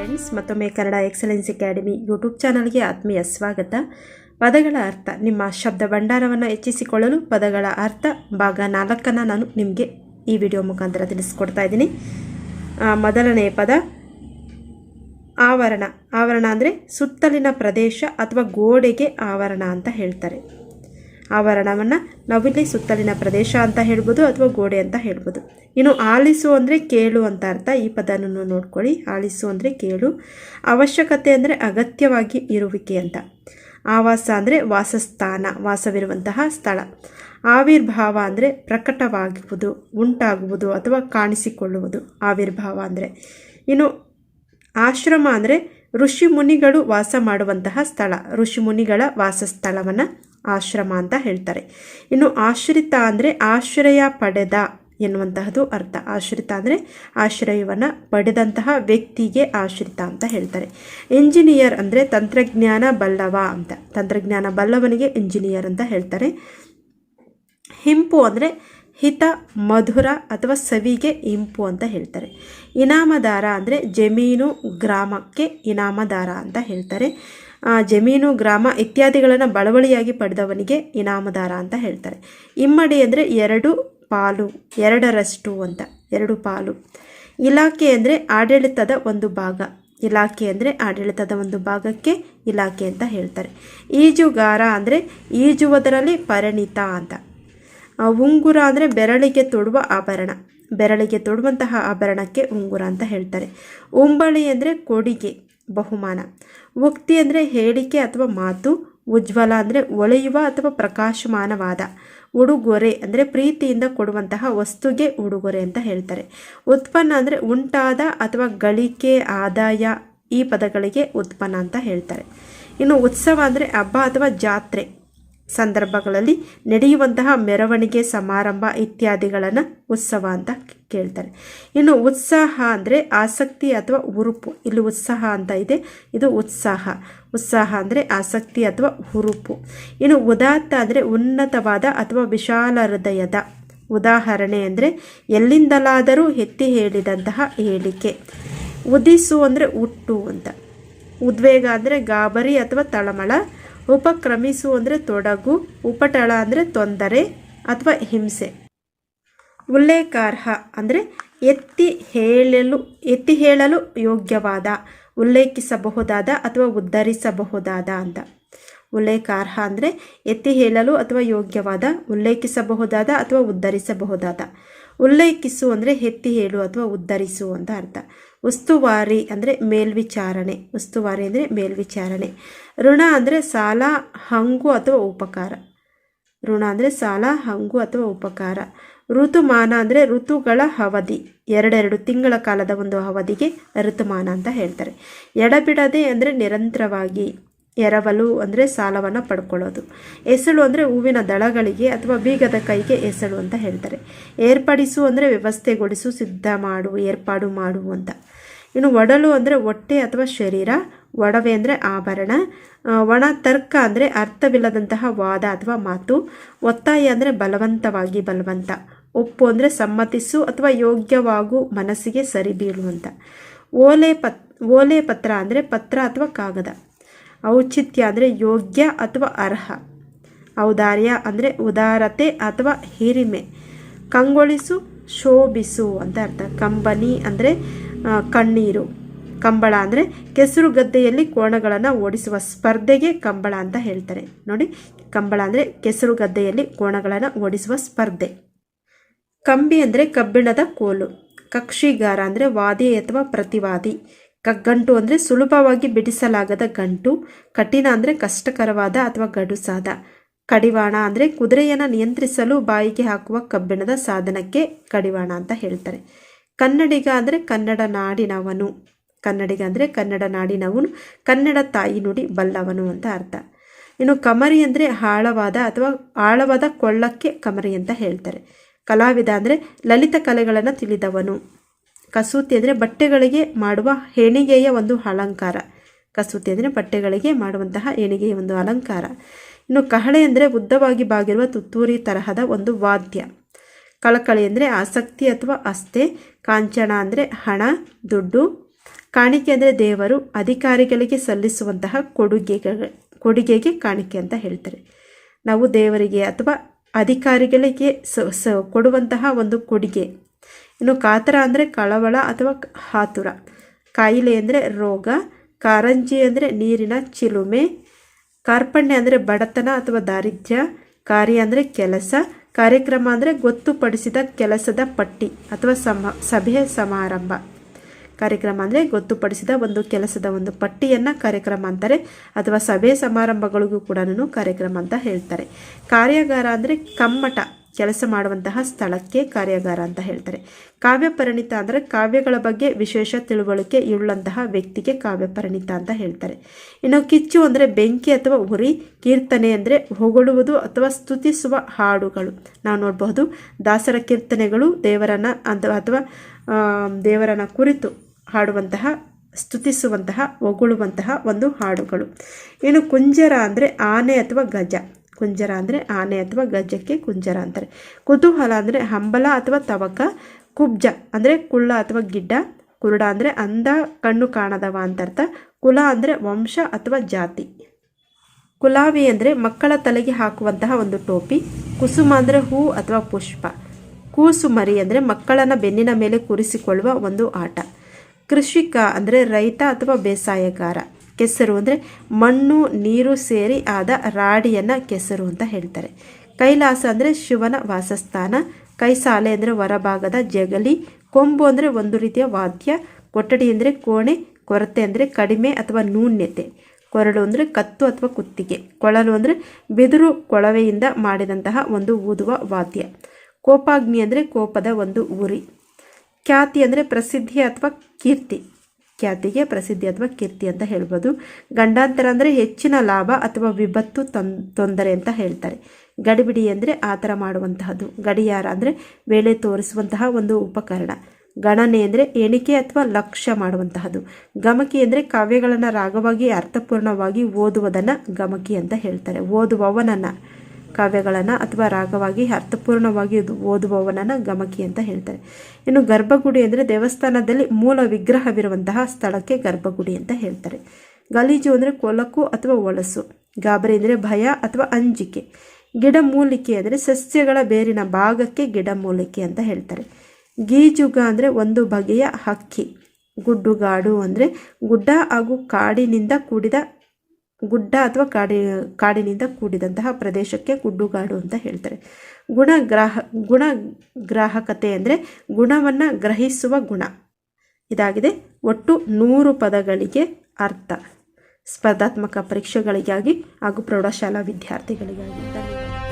Friends, ಮತ್ತೊಮ್ಮೆ Kannada excellence academy YouTube ಚಾನಲ್ಗೆ ಆತ್ಮೀಯ ಸ್ವಾಗತ. ಪದಗಳ ಅರ್ಥ, ನಿಮ್ಮ ಶಬ್ದ ಭಂಡಾರವನ್ನು ಹೆಚ್ಚಿಸಿಕೊಳ್ಳಲು ಪದಗಳ ಅರ್ಥ ಭಾಗ ನಾಲ್ಕನ್ನು ನಾನು ನಿಮಗೆ ಈ ವಿಡಿಯೋ ಮುಖಾಂತರ ತಿಳಿಸ್ಕೊಡ್ತಾ ಇದ್ದೀನಿ. ಮೊದಲನೇ ಪದ, ಆವರಣ. ಆವರಣ ಅಂದರೆ ಸುತ್ತಲಿನ ಪ್ರದೇಶ ಅಥವಾ ಗೋಡೆಗೆ ಆವರಣ ಅಂತ ಹೇಳ್ತಾರೆ. ಆವರಣವನ್ನು ನಾವಿಲ್ಲಿ ಸುತ್ತಲಿನ ಪ್ರದೇಶ ಅಂತ ಹೇಳ್ಬೋದು ಅಥವಾ ಗೋಡೆ ಅಂತ ಹೇಳ್ಬೋದು. ಇನ್ನು ಆಲಿಸು ಅಂದರೆ ಕೇಳು ಅಂತ ಅರ್ಥ. ಈ ಪದನನ್ನು ನೋಡ್ಕೊಳ್ಳಿ. ಆಲಿಸು ಅಂದರೆ ಕೇಳು. ಅವಶ್ಯಕತೆ ಅಂದರೆ ಅಗತ್ಯವಾಗಿ ಇರುವಿಕೆ ಅಂತ. ಆವಾಸ ಅಂದರೆ ವಾಸಸ್ಥಾನ, ವಾಸವಿರುವಂತಹ ಸ್ಥಳ. ಆವಿರ್ಭಾವ ಅಂದರೆ ಪ್ರಕಟವಾಗುವುದು ಉಂಟಾಗುವುದು ಅಥವಾ ಕಾಣಿಸಿಕೊಳ್ಳುವುದು. ಆವಿರ್ಭಾವ ಅಂದರೆ ಇನ್ನು ಆಶ್ರಮ ಅಂದರೆ ಋಷಿ ಮುನಿಗಳು ವಾಸ ಮಾಡುವಂತಹ ಸ್ಥಳ. ಋಷಿ ಮುನಿಗಳ ವಾಸಸ್ಥಳವನ್ನು ಆಶ್ರಮ ಅಂತ ಹೇಳ್ತಾರೆ. ಇನ್ನು ಆಶ್ರಿತ ಅಂದರೆ ಆಶ್ರಯ ಪಡೆದ ಎನ್ನುವಂತಹದ್ದು ಅರ್ಥ. ಆಶ್ರಿತ ಅಂದರೆ ಆಶ್ರಯವನ್ನು ಪಡೆದಂತಹ ವ್ಯಕ್ತಿಗೆ ಆಶ್ರಿತ ಅಂತ ಹೇಳ್ತಾರೆ. ಇಂಜಿನಿಯರ್ ಅಂದರೆ ತಂತ್ರಜ್ಞಾನ ಬಲ್ಲವ ಅಂತ. ತಂತ್ರಜ್ಞಾನ ಬಲ್ಲವನಿಗೆ ಇಂಜಿನಿಯರ್ ಅಂತ ಹೇಳ್ತಾರೆ. ಹಿಂಪು ಅಂದರೆ ಹಿತ, ಮಧುರ ಅಥವಾ ಸವಿಗೆ ಇಂಪು ಅಂತ ಹೇಳ್ತಾರೆ. ಇನಾಮದಾರ ಅಂದರೆ ಜಮೀನು, ಗ್ರಾಮಕ್ಕೆ ಇನಾಮದಾರ ಅಂತ ಹೇಳ್ತಾರೆ. ಜಮೀನು, ಗ್ರಾಮ ಇತ್ಯಾದಿಗಳನ್ನು ಬಳವಳಿಯಾಗಿ ಪಡೆದವನಿಗೆ ಇನಾಮದಾರ ಅಂತ ಹೇಳ್ತಾರೆ. ಇಮ್ಮಡಿ ಅಂದರೆ ಎರಡು ಪಾಲು, ಎರಡರಷ್ಟು ಅಂತ, ಎರಡು ಪಾಲು. ಇಲಾಖೆ ಅಂದರೆ ಆಡಳಿತದ ಒಂದು ಭಾಗ. ಇಲಾಖೆ ಅಂದರೆ ಆಡಳಿತದ ಒಂದು ಭಾಗಕ್ಕೆ ಇಲಾಖೆ ಅಂತ ಹೇಳ್ತಾರೆ. ಈಜುಗಾರ ಅಂದರೆ ಈಜುವುದರಲ್ಲಿ ಪರಿಣಿತ ಅಂತ. ಉಂಗುರ ಅಂದರೆ ಬೆರಳಿಗೆ ತೊಡುವ ಆಭರಣ. ಬೆರಳಿಗೆ ತೊಡುವಂತಹ ಆಭರಣಕ್ಕೆ ಉಂಗುರ ಅಂತ ಹೇಳ್ತಾರೆ. ಉಂಬಳಿ ಅಂದರೆ ಕೊಡುಗೆ, ಬಹುಮಾನ. ಉಕ್ತಿ ಅಂದರೆ ಹೇಳಿಕೆ ಅಥವಾ ಮಾತು, ಉಜ್ವಲ ಅಂದರೆ ಒಳೆಯುವ ಅಥವಾ ಪ್ರಕಾಶಮಾನವಾದ. ಉಡುಗೊರೆ ಅಂದರೆ ಪ್ರೀತಿಯಿಂದ ಕೊಡುವಂತಹ ವಸ್ತುಗೆ ಉಡುಗೊರೆ ಅಂತ ಹೇಳ್ತಾರೆ. ಉತ್ಪನ್ನ ಅಂದರೆ ಉಂಟಾದ ಅಥವಾ ಗಳಿಕೆ, ಆದಾಯ ಈ ಪದಗಳಿಗೆ ಉತ್ಪನ್ನ ಅಂತ ಹೇಳ್ತಾರೆ. ಇನ್ನು ಉತ್ಸವ ಅಂದರೆ ಹಬ್ಬ ಅಥವಾ ಜಾತ್ರೆ ಸಂದರ್ಭಗಳಲ್ಲಿ ನಡೆಯುವಂತಹ ಮೆರವಣಿಗೆ, ಸಮಾರಂಭ ಇತ್ಯಾದಿಗಳನ್ನು ಉತ್ಸವ ಅಂತ ಕೇಳ್ತಾರೆ. ಇನ್ನು ಉತ್ಸಾಹ ಅಂದರೆ ಆಸಕ್ತಿ ಅಥವಾ ಹುರುಪು. ಇಲ್ಲಿ ಉತ್ಸಾಹ ಅಂತ ಇದೆ. ಇದು ಉತ್ಸಾಹ. ಉತ್ಸಾಹ ಅಂದರೆ ಆಸಕ್ತಿ ಅಥವಾ ಹುರುಪು. ಇನ್ನು ಉದಾತ್ತ ಅಂದರೆ ಉನ್ನತವಾದ ಅಥವಾ ವಿಶಾಲ ಹೃದಯದ. ಉದಾಹರಣೆ ಅಂದರೆ ಎಲ್ಲಿಂದಲಾದರೂ ಎತ್ತಿ ಹೇಳಿದಂತಹ ಹೇಳಿಕೆ. ಉದಿಸು ಅಂದರೆ ಹುಟ್ಟು ಅಂತ. ಉದ್ವೇಗ ಅಂದರೆ ಗಾಬರಿ ಅಥವಾ ತಳಮಳ. ಉಪಕ್ರಮಿಸು ಅಂದರೆ ತೊಡಗು. ಉಪಟಳ ಅಂದರೆ ತೊಂದರೆ ಅಥವಾ ಹಿಂಸೆ. ಉಲ್ಲೇಖಾರ್ಹ ಅಂದರೆ ಎತ್ತಿ ಹೇಳಲು ಎತ್ತಿ ಹೇಳಲು ಯೋಗ್ಯವಾದ, ಉಲ್ಲೇಖಿಸಬಹುದಾದ ಅಥವಾ ಉದ್ಧರಿಸಬಹುದಾದ ಅಂತ. ಉಲ್ಲೇಖಾರ್ಹ ಅಂದರೆ ಎತ್ತಿ ಹೇಳಲು ಅಥವಾ ಯೋಗ್ಯವಾದ, ಉಲ್ಲೇಖಿಸಬಹುದಾದ ಅಥವಾ ಉದ್ಧರಿಸಬಹುದಾದ. ಉಲ್ಲೇಖಿಸು ಅಂದರೆ ಎತ್ತಿ ಹೇಳು ಅಥವಾ ಉದ್ಧರಿಸು ಅಂತ ಅರ್ಥ. ಉಸ್ತುವಾರಿ ಅಂದರೆ ಮೇಲ್ವಿಚಾರಣೆ, ಉಸ್ತುವಾರಿ ಅಂದರೆ ಮೇಲ್ವಿಚಾರಣೆ. ಋಣ ಅಂದರೆ ಸಾಲ, ಹಂಗು ಅಥವಾ ಉಪಕಾರ. ಋಣ ಅಂದರೆ ಸಾಲ, ಹಂಗು ಅಥವಾ ಉಪಕಾರ. ಋತುಮಾನ ಅಂದರೆ ಋತುಗಳ ಅವಧಿ. ಎರಡೆರಡು ತಿಂಗಳ ಕಾಲದ ಒಂದು ಅವಧಿಗೆ ಋತುಮಾನ ಅಂತ ಹೇಳ್ತಾರೆ. ಎಡಬಿಡದೆ ಅಂದರೆ ನಿರಂತರವಾಗಿ, ಎರವಲು ಅಂದರೆ ಸಾಲವನ್ನು ಪಡ್ಕೊಳ್ಳೋದು. ಎಸಳು ಅಂದರೆ ಹೂವಿನ ದಳಗಳಿಗೆ ಅಥವಾ ಬೀಗದ ಕೈಗೆ ಎಸಳು ಅಂತ ಹೇಳ್ತಾರೆ. ಏರ್ಪಡಿಸು ಅಂದರೆ ವ್ಯವಸ್ಥೆಗೊಳಿಸು, ಸಿದ್ಧ ಮಾಡು, ಏರ್ಪಾಡು ಮಾಡು ಅಂತ. ಇನ್ನು ಒಡಲು ಅಂದರೆ ಹೊಟ್ಟೆ ಅಥವಾ ಶರೀರ, ಒಡವೆ ಅಂದರೆ ಆಭರಣ ಒಣ ತರ್ಕ ಅಂದರೆ ಅರ್ಥವಿಲ್ಲದಂತಹ ವಾದ ಅಥವಾ ಮಾತು, ಒತ್ತಾಯ ಅಂದರೆ ಬಲವಂತವಾಗಿ ಬಲವಂತ. ಒಪ್ಪು ಅಂದರೆ ಸಮ್ಮತಿಸು ಅಥವಾ ಯೋಗ್ಯವಾಗು ಮನಸ್ಸಿಗೆ ಸರಿ ಬೀಳುವಂತ ಓಲೆ ಪತ್, ಓಲೆ ಪತ್ರ ಅಂದರೆ ಪತ್ರ ಅಥವಾ ಕಾಗದ. ಔಚಿತ್ಯ ಅಂದರೆ ಯೋಗ್ಯ ಅಥವಾ ಅರ್ಹ. ಔದಾರ್ಯ ಅಂದರೆ ಉದಾರತೆ ಅಥವಾ ಹಿರಿಮೆ. ಕಂಗೊಳಿಸು, ಶೋಭಿಸು ಅಂತ ಅರ್ಥ. ಕಂಬನಿ ಅಂದರೆ ಕಣ್ಣೀರು. ಕಂಬಳ ಅಂದರೆ ಕೆಸರು ಗದ್ದೆಯಲ್ಲಿ ಕೋಣಗಳನ್ನು ಓಡಿಸುವ ಸ್ಪರ್ಧೆಗೆ ಕಂಬಳ ಅಂತ ಹೇಳ್ತಾರೆ. ನೋಡಿ, ಕಂಬಳ ಅಂದರೆ ಕೆಸರು ಗದ್ದೆಯಲ್ಲಿ ಕೋಣಗಳನ್ನು ಓಡಿಸುವ ಸ್ಪರ್ಧೆ. ಕಂಬಿ ಅಂದರೆ ಕಬ್ಬಿಣದ ಕೋಲು. ಕಕ್ಷಿಗಾರ ಅಂದರೆ ವಾದಿ ಅಥವಾ ಪ್ರತಿವಾದಿ. ಕಗ್ಗಂಟು ಅಂದರೆ ಸುಲಭವಾಗಿ ಬಿಡಿಸಲಾಗದ ಗಂಟು. ಕಠಿಣ ಅಂದರೆ ಕಷ್ಟಕರವಾದ ಅಥವಾ ಗಡುಸಾದ. ಕಡಿವಾಣ ಅಂದರೆ ಕುದುರೆಯನ್ನು ನಿಯಂತ್ರಿಸಲು ಬಾಯಿಗೆ ಹಾಕುವ ಕಬ್ಬಿಣದ ಸಾಧನಕ್ಕೆ ಕಡಿವಾಣ ಅಂತ ಹೇಳ್ತಾರೆ. ಕನ್ನಡಿಗ ಅಂದರೆ ಕನ್ನಡ ನಾಡಿನವನು. ಕನ್ನಡಿಗ ಅಂದರೆ ಕನ್ನಡ ನಾಡಿನವನು. ಕನ್ನಡ ತಾಯಿ ನುಡಿ ಬಲ್ಲವನು ಅಂತ ಅರ್ಥ. ಇನ್ನು ಕಮರಿ ಅಂದರೆ ಆಳವಾದ ಅಥವಾ ಆಳವಾದ ಕೊಳ್ಳಕ್ಕೆ ಕಮರಿ ಅಂತ ಹೇಳ್ತಾರೆ. ಕಲಾವಿದ ಅಂದರೆ ಲಲಿತ ಕಲೆಗಳನ್ನು ತಿಳಿದವನು. ಕಸೂತಿ ಅಂದರೆ ಬಟ್ಟೆಗಳಿಗೆ ಮಾಡುವ ಹೆಣಿಗೆಯ ಒಂದು ಅಲಂಕಾರ. ಕಸೂತಿ ಅಂದರೆ ಬಟ್ಟೆಗಳಿಗೆ ಮಾಡುವಂತಹ ಹೆಣಿಗೆಯ ಒಂದು ಅಲಂಕಾರ. ಇನ್ನು ಕಹಳೆ ಅಂದರೆ ಉದ್ದವಾಗಿ ಬಾಗಿರುವ ತುತ್ತೂರಿ ತರಹದ ಒಂದು ವಾದ್ಯ. ಕಳಕಳಿ ಅಂದರೆ ಆಸಕ್ತಿ ಅಥವಾ ಅಸ್ತೆ ಕಾಂಚಣ ಅಂದರೆ ಹಣ, ದುಡ್ಡು. ಕಾಣಿಕೆ ಅಂದರೆ ದೇವರು, ಅಧಿಕಾರಿಗಳಿಗೆ ಸಲ್ಲಿಸುವಂತಹ ಕೊಡುಗೆಗಳ, ಕೊಡುಗೆಗೆ ಕಾಣಿಕೆ ಅಂತ ಹೇಳ್ತಾರೆ. ನಾವು ದೇವರಿಗೆ ಅಥವಾ ಅಧಿಕಾರಿಗಳಿಗೆ ಸ ಕೊಡುವಂತಹ ಒಂದು ಕೊಡುಗೆ. ಇನ್ನು ಕಾತರ ಅಂದರೆ ಕಳವಳ ಅಥವಾ ಹಾತುರ. ಕಾಯಿಲೆ ಅಂದರೆ ರೋಗ, ಕಾರಂಜಿ ಅಂದರೆ ನೀರಿನ ಚಿಲುಮೆ, ಕಾರ್ಪಣ್ಯ ಅಂದರೆ ಬಡತನ ಅಥವಾ ದಾರಿದ್ರ್ಯ, ಕಾರ್ಯ ಅಂದರೆ ಕೆಲಸ, ಕಾರ್ಯಕ್ರಮ ಅಂದರೆ ಗೊತ್ತುಪಡಿಸಿದ ಕೆಲಸದ ಪಟ್ಟಿ ಅಥವಾ ಸಮ ಸಭೆ ಸಮಾರಂಭ. ಕಾರ್ಯಕ್ರಮ ಅಂದರೆ ಗೊತ್ತುಪಡಿಸಿದ ಒಂದು ಕೆಲಸದ ಒಂದು ಪಟ್ಟಿಯನ್ನು ಕಾರ್ಯಕ್ರಮ ಅಂತಾರೆ, ಅಥವಾ ಸಭೆ ಸಮಾರಂಭಗಳಿಗೂ ಕೂಡ ಕಾರ್ಯಕ್ರಮ ಅಂತ ಹೇಳ್ತಾರೆ. ಕಾರ್ಯಾಗಾರ ಅಂದರೆ ಕಮ್ಮಟ, ಕೆಲಸ ಮಾಡುವಂತಹ ಸ್ಥಳಕ್ಕೆ ಕಾರ್ಯಾಗಾರ ಅಂತ ಹೇಳ್ತಾರೆ. ಕಾವ್ಯ ಪರಿಣಿತ ಅಂದರೆ ಕಾವ್ಯಗಳ ಬಗ್ಗೆ ವಿಶೇಷ ತಿಳುವಳಿಕೆ ಇರುವಂತಹ ವ್ಯಕ್ತಿಗೆ ಕಾವ್ಯ ಪರಿಣಿತ ಅಂತ ಹೇಳ್ತಾರೆ. ಇನ್ನು ಕಿಚ್ಚು ಅಂದರೆ ಬೆಂಕಿ ಅಥವಾ ಉರಿ, ಕೀರ್ತನೆ ಅಂದರೆ ಹೊಗಳುವುದು ಅಥವಾ ಸ್ತುತಿಸುವ ಹಾಡುಗಳು. ನಾವು ನೋಡಬಹುದು ದಾಸರ ಕೀರ್ತನೆಗಳು ದೇವರನ್ನ ಅಥವಾ ದೇವರನ್ನ ಕುರಿತು ಹಾಡುವಂತಹ, ಸ್ತುತಿಸುವಂತಹ ಒಗಳುವಂತಹ ಒಂದು ಹಾಡುಗಳು. ಇನ್ನು ಕುಂಜರ ಅಂದರೆ ಆನೆ ಅಥವಾ ಗಜ. ಕುಂಜರ ಅಂದರೆ ಆನೆ ಅಥವಾ ಗಜಕ್ಕೆ ಕುಂಜರ ಅಂತಾರೆ. ಕುತೂಹಲ ಅಂದರೆ ಹಂಬಲ ಅಥವಾ ತವಕ, ಕುಬ್ಜ ಅಂದರೆ ಕುಳ್ಳ ಅಥವಾ ಗಿಡ್ಡ, ಕುರುಡ ಅಂದರೆ ಅಂದ ಕಣ್ಣು ಕಾಣದವ ಅಂತ ಅರ್ಥ ಕುಲ ಅಂದರೆ ವಂಶ ಅಥವಾ ಜಾತಿ. ಕುಲಾವಿ ಅಂದರೆ ಮಕ್ಕಳ ತಲೆಗೆ ಹಾಕುವಂತಹ ಒಂದು ಟೋಪಿ, ಕುಸುಮ ಅಂದರೆ ಹೂ ಅಥವಾ ಪುಷ್ಪ. ಕೂಸು ಮರಿ ಅಂದರೆ ಮಕ್ಕಳನ್ನು ಬೆನ್ನಿನ ಮೇಲೆ ಕೂರಿಸಿಕೊಳ್ಳುವ ಒಂದು ಆಟ. ಕೃಷಿಕ ಅಂದರೆ ರೈತ ಅಥವಾ ಬೇಸಾಯಗಾರ. ಕೆಸರು ಅಂದರೆ ಮಣ್ಣು, ನೀರು ಸೇರಿ ಆದ ರಾಡಿಯನ್ನು ಕೆಸರು ಅಂತ ಹೇಳ್ತಾರೆ. ಕೈಲಾಸ ಅಂದರೆ ಶಿವನ ವಾಸಸ್ಥಾನ, ಕೈಸಾಲೆ ಅಂದರೆ ಹೊರಭಾಗದ ಜಗಲಿ, ಕೊಂಬು ಅಂದರೆ ಒಂದು ರೀತಿಯ ವಾದ್ಯ, ಕೊಠಡಿ ಅಂದರೆ ಕೋಣೆ, ಕೊರತೆ ಅಂದರೆ ಕಡಿಮೆ ಅಥವಾ ನೂನ್ಯತೆ. ಕೊರಳು ಅಂದರೆ ಕತ್ತು ಅಥವಾ ಕುತ್ತಿಗೆ. ಕೊಳಲು ಅಂದರೆ ಬಿದಿರು ಕೊಳವೆಯಿಂದ ಮಾಡಿದಂತಹ ಒಂದು ಊದುವ ವಾದ್ಯ. ಕೋಪಾಗ್ನಿ ಅಂದರೆ ಕೋಪದ ಒಂದು ಉರಿ. ಖ್ಯಾತಿ ಅಂದರೆ ಪ್ರಸಿದ್ಧಿ ಅಥವಾ ಕೀರ್ತಿ. ಖ್ಯಾತಿಗೆ ಪ್ರಸಿದ್ಧಿ ಅಥವಾ ಕೀರ್ತಿ ಅಂತ ಹೇಳ್ಬೋದು. ಗಂಡಾಂತರ ಅಂದರೆ ಹೆಚ್ಚಿನ ಲಾಭ ಅಥವಾ ವಿಪತ್ತು ತೊಂದರೆ ಅಂತ ಹೇಳ್ತಾರೆ. ಗಡಿಬಿಡಿ ಅಂದರೆ ಆ ಥರ ಮಾಡುವಂತಹದ್ದು. ಗಡಿಯಾರ ಅಂದರೆ ವೇಳೆ ತೋರಿಸುವಂತಹ ಒಂದು ಉಪಕರಣ. ಗಣನೆ ಅಂದರೆ ಎಣಿಕೆ ಅಥವಾ ಲಕ್ಷ್ಯ ಮಾಡುವಂತಹದ್ದು. ಗಮಕಿ ಅಂದರೆ ಕಾವ್ಯಗಳನ್ನು ರಾಗವಾಗಿ ಅರ್ಥಪೂರ್ಣವಾಗಿ ಓದುವುದನ್ನು ಗಮಕಿ ಅಂತ ಹೇಳ್ತಾರೆ. ಓದುವವನನ್ನು. ಕಾವ್ಯಗಳನ್ನು ಅಥವಾ ರಾಗವಾಗಿ ಅರ್ಥಪೂರ್ಣವಾಗಿ ಓದುವವನನ್ನು ಗಮಕಿ ಅಂತ ಹೇಳ್ತಾರೆ. ಇನ್ನು ಗರ್ಭಗುಡಿ ಅಂದರೆ ದೇವಸ್ಥಾನದಲ್ಲಿ ಮೂಲ ವಿಗ್ರಹವಿರುವಂತಹ ಸ್ಥಳಕ್ಕೆ ಗರ್ಭಗುಡಿ ಅಂತ ಹೇಳ್ತಾರೆ. ಗಲೀಜು ಅಂದರೆ ಕೊಲಕು ಅಥವಾ ಒಳಸು. ಗಾಬರಿ ಅಂದರೆ ಭಯ ಅಥವಾ ಅಂಜಿಕೆ. ಗಿಡಮೂಲಿಕೆ ಅಂದರೆ ಸಸ್ಯಗಳ ಬೇರಿನ ಭಾಗಕ್ಕೆ ಗಿಡಮೂಲಿಕೆ ಅಂತ ಹೇಳ್ತಾರೆ. ಗೀಜುಗ ಅಂದರೆ ಒಂದು ಬಗೆಯ ಹಕ್ಕಿ. ಗುಡ್ಡುಗಾಡು ಅಂದರೆ ಗುಡ್ಡ ಹಾಗೂ ಕಾಡಿನಿಂದ ಕೂಡಿದ ಗುಡ್ಡ ಅಥವಾ ಕಾಡಿ, ಕಾಡಿನಿಂದ ಕೂಡಿದಂತಹ ಪ್ರದೇಶಕ್ಕೆ ಗುಡ್ಡುಗಾಡು ಅಂತ ಹೇಳ್ತಾರೆ. ಗುಣಗ್ರಾಹ ಗುಣಗ್ರಾಹಕತೆ ಅಂದರೆ ಗುಣವನ್ನು ಗ್ರಹಿಸುವ ಗುಣ. ಇದಾಗಿದೆ. ಒಟ್ಟು ನೂರು ಪದಗಳಿಗೆ ಅರ್ಥ. ಸ್ಪರ್ಧಾತ್ಮಕ ಪರೀಕ್ಷೆಗಳಿಗಾಗಿ ಹಾಗೂ ಪ್ರೌಢಶಾಲಾ ವಿದ್ಯಾರ್ಥಿಗಳಿಗಾಗಿ